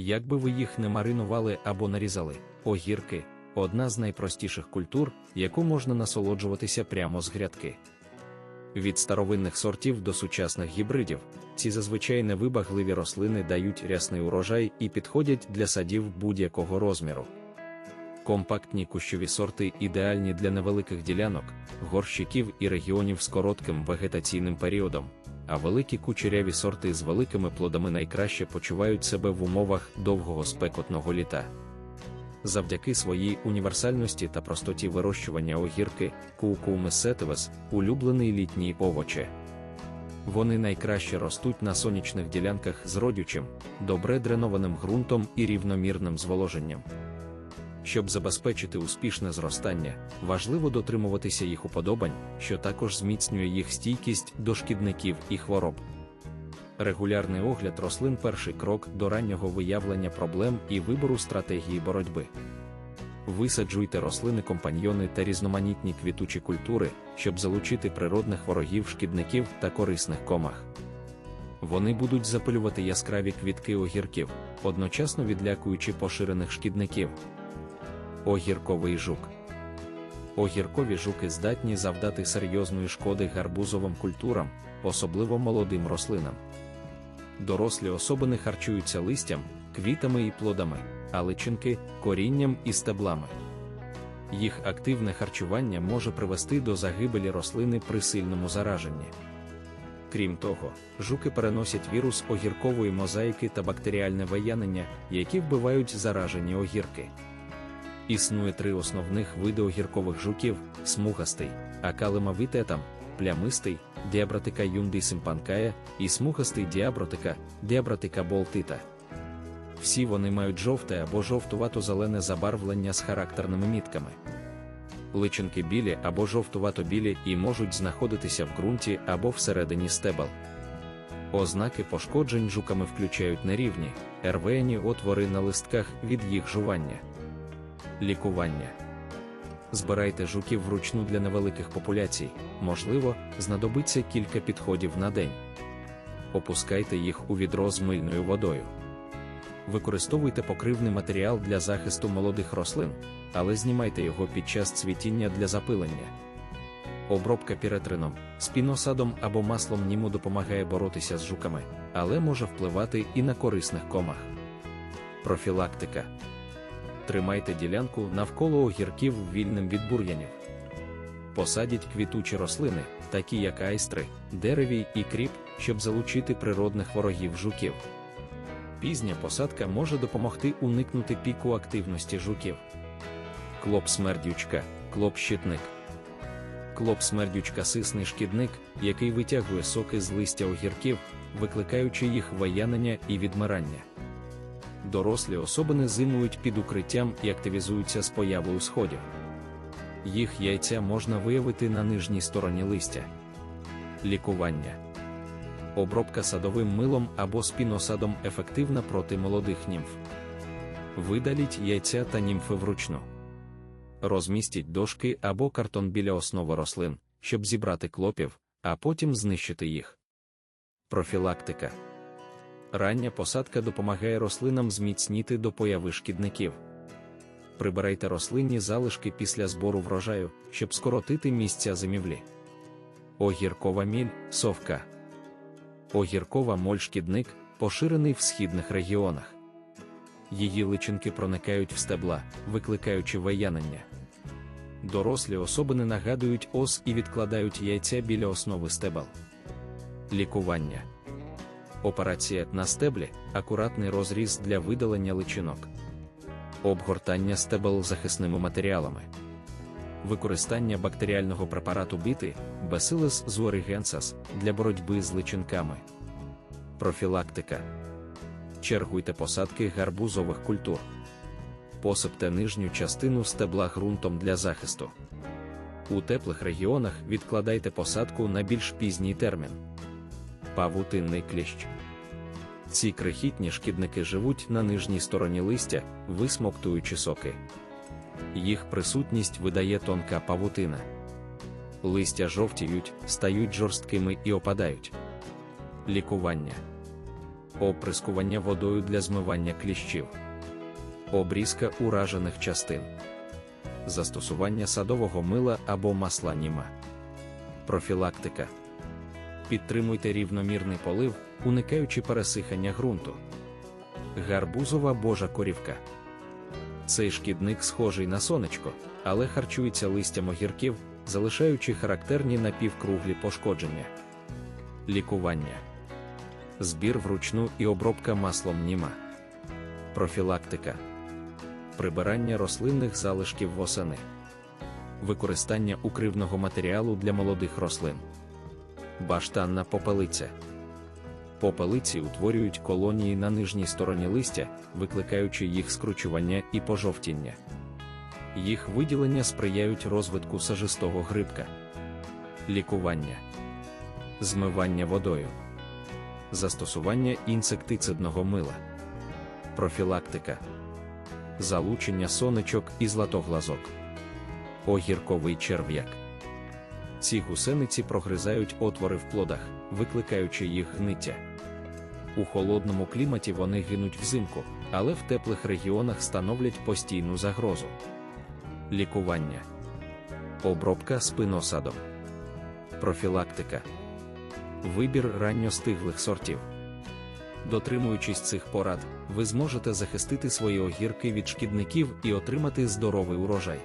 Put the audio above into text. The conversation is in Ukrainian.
Як би ви їх не маринували або нарізали, огірки одна з найпростіших культур, яку можна насолоджуватися прямо з грядки. Від старовинних сортів до сучасних гібридів, ці зазвичай невибагливі рослини дають рясний урожай і підходять для садів будь-якого розміру. Компактні кущові сорти ідеальні для невеликих ділянок, горщиків і регіонів з коротким вегетаційним періодом, а великі кучеряві сорти з великими плодами найкраще почувають себе в умовах довгого спекотного літа. Завдяки своїй універсальності та простоті вирощування огірки, кукуми сетивес – улюблений літній овоче. Вони найкраще ростуть на сонячних ділянках з родючим, добре дренованим ґрунтом і рівномірним зволоженням. Щоб забезпечити успішне зростання, важливо дотримуватися їх уподобань, що також зміцнює їх стійкість до шкідників і хвороб. Регулярний огляд рослин перший крок до раннього виявлення проблем і вибору стратегії боротьби. Висаджуйте рослини компаньйони та різноманітні квітучі культури, щоб залучити природних ворогів шкідників та корисних комах. Вони будуть запилювати яскраві квітки огірків, одночасно відлякуючи поширених шкідників. Огірковий жук. Огіркові жуки здатні завдати серйозної шкоди гарбузовим культурам, особливо молодим рослинам. Дорослі особини харчуються листям, квітами і плодами, а личинки корінням і стеблами. Їх активне харчування може привести до загибелі рослини при сильному зараженні. Крім того, жуки переносять вірус огіркової мозаїки та бактеріальне виянення, які вбивають заражені огірки. Існує три основних види огіркових жуків: смугастий, акалимавитетам, плямистий, діабратика юнди симпанкая і смугастий діабротика, діабратика болтита. Всі вони мають жовте або жовтувато-зелене забарвлення з характерними мітками. Личинки білі або жовтувато-білі і можуть знаходитися в ґрунті або всередині стебел. Ознаки пошкоджень жуками включають нерівні, ервені отвори на листках від їх жування. Лікування. Збирайте жуків вручну для невеликих популяцій, можливо, знадобиться кілька підходів на день. Опускайте їх у відро з мильною водою. Використовуйте покривний матеріал для захисту молодих рослин, але знімайте його під час цвітіння для запилення. Обробка піретрином, спіносадом або маслом німу допомагає боротися з жуками, але може впливати і на корисних комах. Профілактика. Тримайте ділянку навколо огірків вільним від бур'янів. Посадіть квітучі рослини, такі як айстри, деревій і кріп, щоб залучити природних ворогів жуків. Пізня посадка може допомогти уникнути піку активності жуків. Клоп смердючка, клоп щитник. Клоп смердючка сисний шкідник, який витягує соки з листя огірків, викликаючи їх виянення і відмирання. Дорослі особини зимують під укриттям і активізуються з появою сходів. Їх яйця можна виявити на нижній стороні листя. Лікування. Обробка садовим милом або спіносадом ефективна проти молодих німф. Видаліть яйця та німфи вручну. Розмістіть дошки або картон біля основи рослин, щоб зібрати клопів, а потім знищити їх. Профілактика. Рання посадка допомагає рослинам зміцніти до появи шкідників. Прибирайте рослинні залишки після збору врожаю, щоб скоротити місця зимівлі. Огіркова міль, совка. Огіркова моль шкідник поширений в східних регіонах. Її личинки проникають в стебла, викликаючи виянення. Дорослі особини нагадують ос і відкладають яйця біля основи стебел. Лікування. Операція на стеблі акуратний розріз для видалення личинок. Обгортання стебел захисними матеріалами. Використання бактеріального препарату біти Bacillus zuarigensis для боротьби з личинками. Профілактика. Чергуйте посадки гарбузових культур. Посипте нижню частину стебла ґрунтом для захисту. У теплих регіонах відкладайте посадку на більш пізній термін. Павутинний кліщ. Ці крихітні шкідники живуть на нижній стороні листя, висмоктуючи соки. Їх присутність видає тонка павутина. Листя жовтіють, стають жорсткими і опадають. Лікування. оприскування водою для змивання кліщів, обрізка уражених частин, застосування садового мила або масла німа, профілактика. Підтримуйте рівномірний полив, уникаючи пересихання ґрунту. Гарбузова божа корівка. Цей шкідник схожий на сонечко, але харчується листям огірків, залишаючи характерні напівкруглі пошкодження. Лікування. Збір вручну і обробка маслом німа. Профілактика. Прибирання рослинних залишків восени. Використання укривного матеріалу для молодих рослин. Баштанна попелиця. Попелиці утворюють колонії на нижній стороні листя, викликаючи їх скручування і пожовтіння. Їх виділення сприяють розвитку сажистого грибка. Лікування, змивання водою, застосування інсектицидного мила, профілактика, залучення сонечок і златоглазок, огірковий черв'як. Ці гусениці прогризають отвори в плодах, викликаючи їх гниття. У холодному кліматі вони гинуть взимку, але в теплих регіонах становлять постійну загрозу. Лікування, обробка спиносадом, профілактика, вибір ранньостиглих сортів. Дотримуючись цих порад, ви зможете захистити свої огірки від шкідників і отримати здоровий урожай.